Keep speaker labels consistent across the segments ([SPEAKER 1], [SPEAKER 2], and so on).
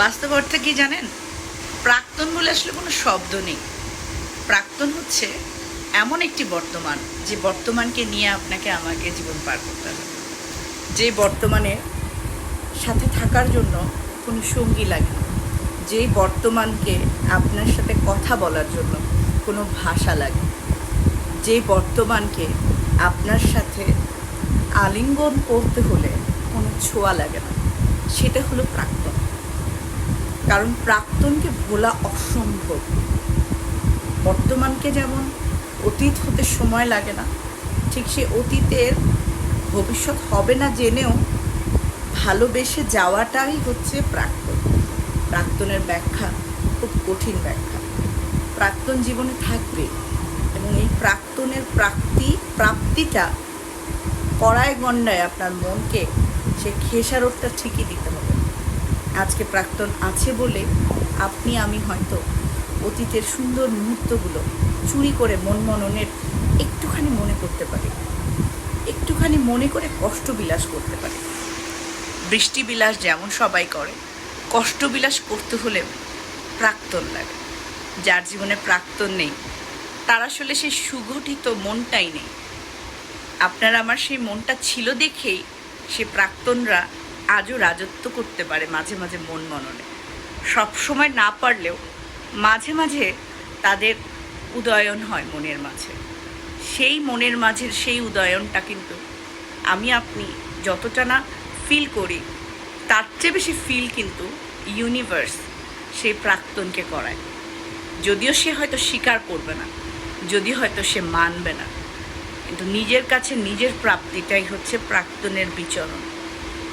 [SPEAKER 1] বাস্তব অর্থে কি জানেন? প্রাক্তন বলে আসলে কোনো শব্দ নেই। প্রাক্তন হচ্ছে এমন একটি বর্তমান, যে বর্তমানকে নিয়ে আপনাকে আমাকে জীবন পার করতে হবে। যে বর্তমানে সাথে থাকার জন্য কোনো সঙ্গী লাগে না। যেই বর্তমানকে আপনার সাথে কথা বলার জন্য কোনো ভাষা লাগে যে বর্তমানকে আপনার সাথে আলিঙ্গন করতে হলে কোনো ছোঁয়া লাগে না। সেটা হলো প্রাক্তন। কারণ প্রাক্তনকে ভোলা অসম্ভব। বর্তমানকে যেমন অতীত হতে সময় লাগে না, ঠিক সে অতীতের ভবিষ্যৎ হবে না জেনেও ভালোবেসে যাওয়াটাই হচ্ছে প্রাক্তন। প্রাক্তনের ব্যাখ্যা খুব কঠিন ব্যাখ্যা। প্রাক্তন জীবনে থাকবে এবং এই প্রাক্তনের প্রাপ্তি, প্রাপ্তিটা কড়ায় গণ্ডায় আপনার মনকে সে খেসারতটা ঠিকই দিতে হবে। আজকে প্রাক্তন আছে বলে আপনি, আমি হয়তো অতীতের সুন্দর মুহূর্তগুলো চুরি করে মন মননের একটুখানি মনে করতে পারি। একটুখানি মনে করে কষ্ট বিলাস করতে পারি। বৃষ্টি বিলাস যেমন সবাই করে, কষ্ট বিলাস করতে হলে প্রাক্তন লাগে। যার জীবনে প্রাক্তন নেই, তার আসলে সেই সুগঠিত মনটাই নেই। আপনার আমার সেই মনটা ছিল দেখেই সে প্রাক্তনরা আজও রাজত্ব করতে পারে মাঝে মাঝে মন মননে। সব সময় না পারলেও মাঝে মাঝে তাদের উদয়ন হয় মনের মাঝে। সেই মনের মাঝের সেই উদয়নটা কিন্তু আমি আপনি যতটা না ফিল করি, তার চেয়ে বেশি ফিল কিন্তু ইউনিভার্স সেই প্রাক্তনকে করায়। যদিও সে হয়তো স্বীকার করবে না, যদিও হয়তো সে মানবে না, কিন্তু নিজের কাছে নিজের প্রাপ্তিটাই হচ্ছে প্রাক্তনের বিচরণ।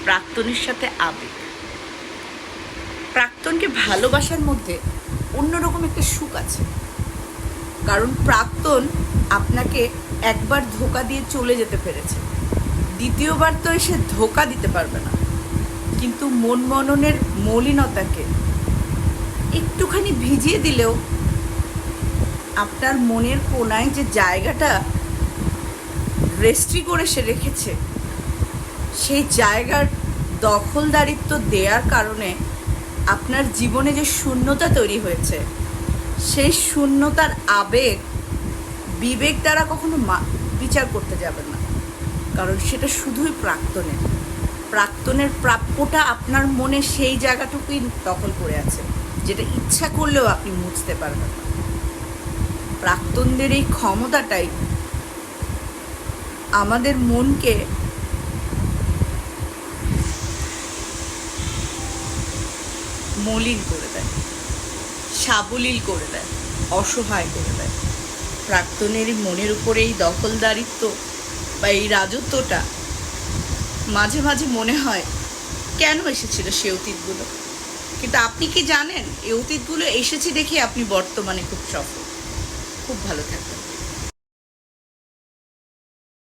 [SPEAKER 1] প্রাক্তনের সাথে আবেগ। প্রাক্তনকে ভালোবাসার মধ্যে অন্যরকম একটা সুখ আছে। কারণ প্রাক্তন আপনাকে একবার ধোকা দিয়ে চলে যেতে পেরেছে। দ্বিতীয়বার তো এসে ধোকা দিতে পারবে না। কিন্তু মন মননের মলিনতাকে একটুখানি ভিজিয়ে দিলেও আপনার মনের কোনায় যে জায়গাটা রেস্ট্রি করে সে রেখেছে সেই জায়গার দখলদারিত্ব দেওয়ার কারণে আপনার জীবনে যে শূন্যতা তৈরি হয়েছে, সেই শূন্যতার আবেগ, বিবেক দ্বারা কখনো বিচার করতে যাবেন না। কারণ সেটা শুধুই প্রাক্তনের প্রাক্তনের প্রাপ্যটা আপনার মনে সেই জায়গাটুকুই দখল করে আছে, যেটা ইচ্ছা করলেও আপনি মুছতে পারবেন না। প্রাক্তনদের এই ক্ষমতাটাই আমাদের মনকে মলিন করে দেয়, সাবলীল করে দেয়, অসহায় করে দেয়। প্রাক্তনের মনের উপরে এই দখলদারিত্ব বা এই রাজত্বটা মাঝে মাঝে মনে হয়, কেন এসেছিল সে অতীতগুলো? কিন্তু আপনি কি জানেন, এই অতীতগুলো এসেছে দেখে আপনি বর্তমানে খুব সফল। খুব ভালো থাকবেন।